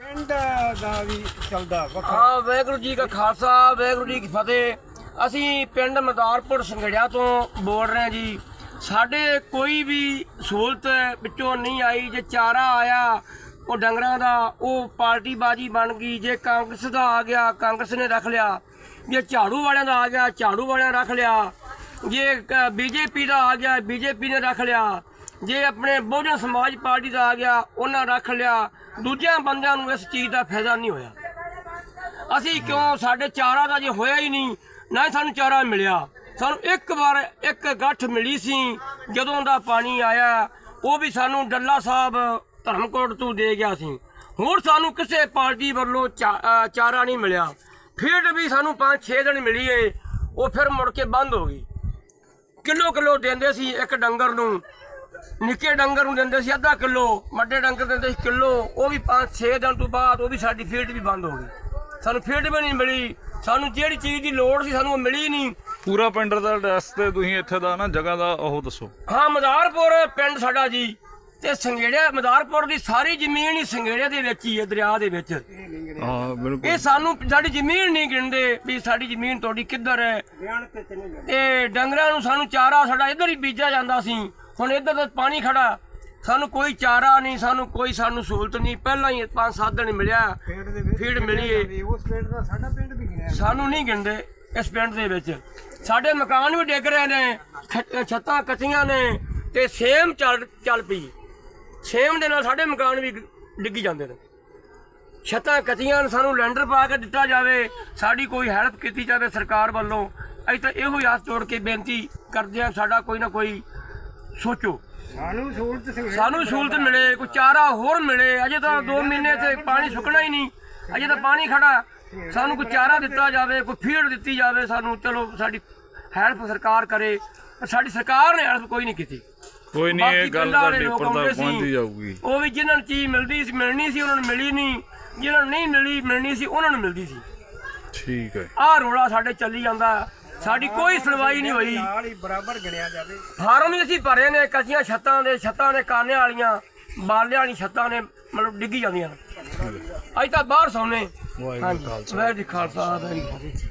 ਪਿੰਡ ਦਾ ਵੀ ਚੱਲਦਾ ਵੱਖਰਾ। ਹਾਂ, ਵਾਹਿਗੁਰੂ ਜੀ ਕਾ ਖਾਲਸਾ, ਵਾਹਿਗੁਰੂ ਜੀ ਕੀ ਫਤਿਹ। ਅਸੀਂ ਪਿੰਡ ਮਦਾਰਪੁਰ ਸੰਘੜਿਆ ਤੋਂ ਬੋਲ ਰਹੇ ਹਾਂ ਜੀ। ਸਾਡੇ ਕੋਈ ਵੀ ਸਹੂਲਤ ਵਿੱਚੋਂ ਨਹੀਂ ਆਈ, ਜੇ ਚਾਰਾ ਆਇਆ, ਉਹ ਡੰਗਰਾਂ ਦਾ, ਉਹ ਪਾਰਟੀ ਬਾਜੀ ਬਣ ਗਈ, ਜੇ ਕਾਂਗਰਸ ਦਾ ਆ ਗਿਆ, ਕਾਂਗਰਸ ਨੇ ਰੱਖ ਲਿਆ। ਜੇ ਝਾੜੂ ਵਾਲਿਆਂ ਦਾ ਆ ਗਿਆ, ਝਾੜੂ ਵਾਲਿਆਂ ਰੱਖ ਲਿਆ। ਜੇ ਬੀਜੇਪੀ ਦਾ ਆ ਗਿਆ, ਬੀਜੇਪੀ ਨੇ ਰੱਖ ਲਿਆ। ਜੇ ਆਪਣੇ ਬਹੁਜਨ ਸਮਾਜ ਪਾਰਟੀ ਦਾ ਆ ਗਿਆ, ਉਹਨਾਂ ਰੱਖ ਲਿਆ। ਦੂਜਿਆਂ ਬੰਦਿਆਂ ਨੂੰ ਇਸ ਚੀਜ਼ ਦਾ ਫਾਇਦਾ ਨਹੀਂ ਹੋਇਆ। ਅਸੀਂ ਕਿਉਂ ਸਾਡੇ ਚਾਰਾ ਦਾ ਜੇ ਹੋਇਆ ਹੀ ਨਹੀਂ, ਨਾ ਹੀ ਸਾਨੂੰ ਚਾਰਾ ਮਿਲਿਆ। ਸਾਨੂੰ ਇੱਕ ਵਾਰ ਇੱਕ ਗੱਠ ਮਿਲੀ ਸੀ, ਜਦੋਂ ਦਾ ਪਾਣੀ ਆਇਆ, ਉਹ ਵੀ ਸਾਨੂੰ ਡੱਲਾ ਸਾਹਿਬ ਧਰਮਕੋਟ ਤੋਂ ਦੇ ਗਿਆ ਸੀ। ਹੋਰ ਸਾਨੂੰ ਕਿਸੇ ਪਾਰਟੀ ਵੱਲੋਂ ਚਾ- ਚਾਰਾ ਨਹੀਂ ਮਿਲਿਆ। ਫੀਡ ਵੀ ਸਾਨੂੰ 5-6 ਦਿਨ ਮਿਲੀ ਏ ਉਹ ਫਿਰ ਮੁੜ ਕੇ ਬੰਦ ਹੋ ਗਈ। ਕਿਲੋ ਕਿਲੋ ਦਿੰਦੇ ਸੀ ਇੱਕ ਡੰਗਰ ਨੂੰ। ਨਿੱਕੇ ਡੰਗਰ ਨੂੰ ਦਿੰਦੇ ਸੀ ਅੱਧਾ ਕਿਲੋ ਵੱਡੇ ਡੰਗਰ ਦਿੰਦੇ ਸੀ ਕਿਲੋ ਉਹ ਵੀ 5-6 ਦਿਨ ਤੋਂ ਬਾਅਦ ਉਹ ਵੀ ਸਾਡੀ ਫੀਡ ਵੀ ਬੰਦ ਹੋ ਗਈ। ਸਾਨੂੰ ਫੀਡ ਵੀ ਨਹੀਂ ਮਿਲੀ ਸਾਨੂੰ ਜਿਹੜੀ ਚੀਜ਼ ਦੀ ਲੋੜ ਸੀ ਸਾਨੂੰ ਉਹ ਮਿਲੀ ਨਹੀਂ। ਪੂਰਾ ਪਿੰਡ ਦਾ ਐਡਰੈਸ ਤੇ ਤੁਸੀਂ ਇੱਥੇ ਦਾ ਨਾ ਜਗ੍ਹਾ ਦਾ ਉਹ ਦੱਸੋ। ਹਾਂ ਮਦਾਰਪੁਰ ਪਿੰਡ ਸਾਡਾ ਜੀ ਤੇ ਸੰਗੇੜਿਆ ਮਦਾਰਪੁਰ ਦੀ ਸਾਰੀ ਜ਼ਮੀਨ ਹੀ ਸੰਗੇੜਿਆ ਦੇ ਵਿੱਚ ਹੀ ਹੈ ਦਰਿਆ ਦੇ ਵਿੱਚ। ਹਾਂ ਬਿਲਕੁਲ। ਇਹ ਸਾਨੂੰ ਸਾਡੀ ਜ਼ਮੀਨ ਨਹੀਂ ਗਿਣਦੇ ਵੀ ਸਾਡੀ ਜ਼ਮੀਨ ਤੁਹਾਡੀ ਕਿੱਧਰ ਹੈ। ਤੇ ਡੰਗਰਾਂ ਨੂੰ ਸਾਨੂੰ ਚਾਰਾ ਸਾਡਾ ਇੱਧਰ ਹੀ ਬੀਜਿਆ ਜਾਂਦਾ ਸੀ। ਹੁਣ ਇੱਧਰ ਤਾਂ ਪਾਣੀ ਖੜਾ। ਸਾਨੂੰ ਕੋਈ ਚਾਰਾ ਨਹੀਂ ਸਾਨੂੰ ਕੋਈ ਸਾਨੂੰ ਸਹੂਲਤ ਨਹੀਂ। ਪਹਿਲਾਂ ਹੀ 5-7 ਦਿਨ ਮਿਲਿਆ ਫੀਡ ਮਿਲੀ ਉਸ ਪਿੰਡ ਦਾ ਸਾਡਾ ਪਿੰਡ ਵੀ ਗਿਣਿਆ ਸਾਨੂੰ ਨਹੀਂ ਗਿਣਦੇ ਇਸ ਪਿੰਡ ਦੇ ਵਿੱਚ। ਸਾਡੇ ਮਕਾਨ ਵੀ ਡਿੱਗ ਰਹੇ ਨੇ ਛੱਤਾਂ ਕੱਚੀਆਂ ਨੇ ਤੇ ਸੇਮ ਚੱਲ ਚੱਲ ਪਈ। ਸੇਮ ਦੇ ਨਾਲ ਸਾਡੇ ਮਕਾਨ ਵੀ ਡਿੱਗੀ ਜਾਂਦੇ ਨੇ। ਛੱਤਾਂ ਕੱਚੀਆਂ ਨੇ ਸਾਨੂੰ ਲੈਂਡਰ ਪਾ ਕੇ ਦਿੱਤਾ ਜਾਵੇ। ਸਾਡੀ ਕੋਈ ਹੈਲਪ ਕੀਤੀ ਜਾਵੇ ਸਰਕਾਰ ਵੱਲੋਂ। ਅਸੀਂ ਤਾਂ ਇਹੋ ਹੀ ਆਸ ਜੋੜ ਕੇ ਬੇਨਤੀ ਕਰਦੇ ਹਾਂ ਸਾਡਾ ਕੋਈ ਨਾ ਕੋਈ ਸੋਚੋ। ਸਾਨੂੰ ਸਹੂਲਤ ਸੀ। ਸਾਨੂੰ ਸਹੂਲਤ ਮਿਲੇ ਕੋਈ ਚਾਰਾ ਹੋਰ ਮਿਲੇ ਅਜੇ ਤਾਂ 2 ਮਹੀਨੇ ਤੇ ਪਾਣੀ ਸੁੱਕਣਾ ਹੀ ਨਹੀਂ। ਅਜੇ ਤਾਂ ਪਾਣੀ ਖੜਾ। ਸਾਨੂੰ ਕੋਈ ਚਾਰਾ ਦਿੱਤਾ ਜਾਵੇ ਕੋਈ ਫੀਡ ਦਿੱਤੀ ਜਾਵੇ ਸਾਨੂੰ ਚਲੋ ਸਾਡੀ ਹੈਲਪ ਸਰਕਾਰ ਕਰੇ। ਪਰ ਸਾਡੀ ਸਰਕਾਰ ਨੇ ਹੈਲਪ ਕੋਈ ਨਹੀਂ ਕੀਤੀ। ਕੋਈ ਨਹੀਂ ਇਹ ਗੱਲ ਆਉਂਦੇ ਤੱਕ ਸੀ। ਪਹੁੰਚਦੀ ਜਾਊਗੀ। ਉਹ ਵੀ ਜਿਨ੍ਹਾਂ ਨੂੰ ਚੀਜ਼ ਮਿਲਦੀ ਸੀ ਮਿਲਣੀ ਸੀ ਉਹਨਾਂ ਨੂੰ ਮਿਲੀ ਨਹੀਂ। ਜਿਨ੍ਹਾਂ ਨੂੰ ਨਹੀਂ ਮਿਲੀ ਮਿਲਣੀ ਸੀ ਉਹਨਾਂ ਨੂੰ ਮਿਲਦੀ ਸੀ। ਠੀਕ ਹੈ। ਆਹ ਰੋਲਾ ਸਾਡੇ ਚੱਲੀ ਜਾਂਦਾ। ਸਾਡੀ ਕੋਈ ਸੁਣਵਾਈ ਨਹੀਂ ਹੋਈ। ਨਾਲ ਹੀ ਬਰਾਬਰ ਗਿਣਿਆ ਜਾਵੇ। ਫਾਰਮ ਵੀ ਅਸੀਂ ਭਰੇ ਨੇ ਕੱਚੀਆਂ ਛੱਤਾਂ ਦੇ ਛੱਤਾਂ ਦੇ ਕਾਨੇ ਵਾਲੀਆਂ ਬਾਲਿਆਂ ਵਾਲੀ ਛੱਤਾਂ ਨੇ ਮਤਲਬ ਡਿੱਗੀ ਜਾਂਦੀਆਂ ਨੇ। ਅੱਜ ਤਾਂ ਬਾਹਰ ਸੌਨੇ ਵਾਹਿਗੁਰੂ ਜੀ ਕਾ ਖਾਲਸਾ। ਵਾਹਿਗੁਰੂ ਜੀ ਕਾ ਖਾਲਸਾ ਵਾਹਿਗੁਰੂ ਜੀ ਕੀ ਫਤਿਹ।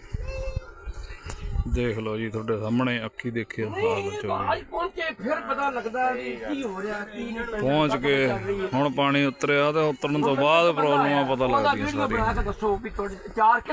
ਦੇਖ ਲਓ ਜੀ ਤੁਹਾਡੇ ਸਾਹਮਣੇ ਅੱਖੀ ਦੇਖਿਆ ਹਾਲ ਚ ਅੱਜ ਪਹੁੰਚੇ ਫਿਰ ਪਤਾ ਲੱਗਦਾ ਵੀ ਕੀ ਹੋ ਰਿਹਾ ਕੀ ਨਹੀਂ ਪਹੁੰਚ ਕੇ ਹੁਣ ਪਾਣੀ ਉਤਰਿਆ ਤੇ ਉਤਰਨ ਤੋਂ ਬਾਅਦ ਪ੍ਰੋਬਲਮਾਂ ਪਤਾ ਲੱਗਦੀਆਂ ਸਾਰੀਆਂ ਕੇ ਦੱਸੋ ਵੀ ਤੁਹਾਡੇ ਚਾਰ ਕਿ